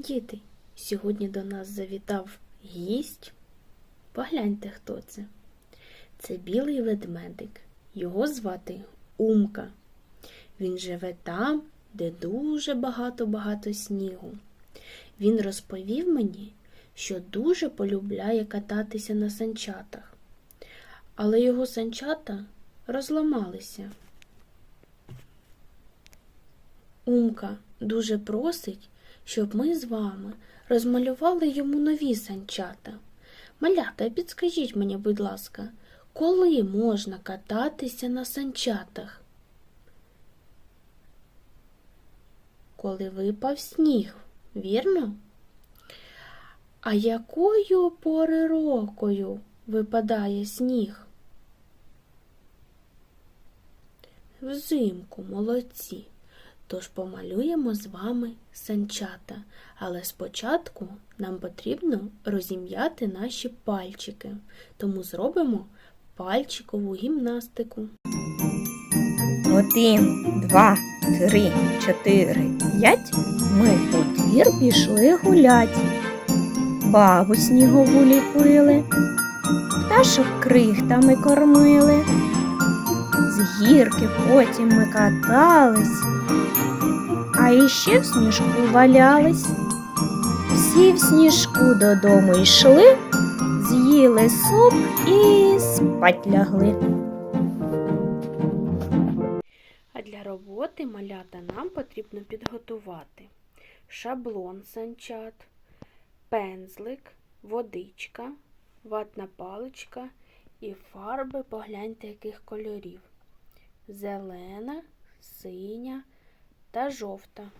Діти, сьогодні до нас завітав гість. Погляньте, хто це. Це білий ведмедик. Його звати Умка. Він живе там, де дуже багато-багато снігу. Він розповів мені, що дуже полюбляє кататися на санчатах, але його санчата розламалися. Умка дуже просить, щоб ми з вами розмалювали йому нові санчата. Малята, підскажіть мені, будь ласка, коли можна кататися на санчатах? Коли випав сніг, вірно? А якою пори рокою випадає сніг? Взимку молодці. Тож помалюємо з вами санчата, але спочатку нам потрібно розім'яти наші пальчики, тому зробимо пальчикову гімнастику. Один, два, три, чотири, п'ять. Ми у двір пішли гулять. Бабу снігову ліпили, пташок крихтами кормили. З гірки потім ми катались, а іще в сніжку валялись. Всі в сніжку додому йшли, з'їли суп і спать лягли. А для роботи малята нам потрібно підготувати шаблон санчат, пензлик, водичка, ватна паличка і фарби погляньте яких кольорів. Зелена, синя та жовта.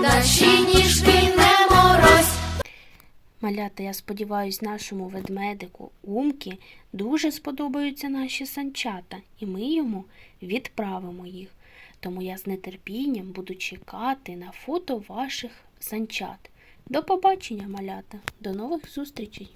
наші ніжки не морозь. Малята, я сподіваюсь, нашому ведмедику Умкі дуже сподобаються наші санчата, і ми йому відправимо їх. Тому я з нетерпінням буду чекати на фото ваших санчат. До побачення, малята, до нових зустрічей!